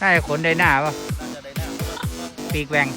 น่าไหร่จะขนได้หน้าป่ะปีกแหวง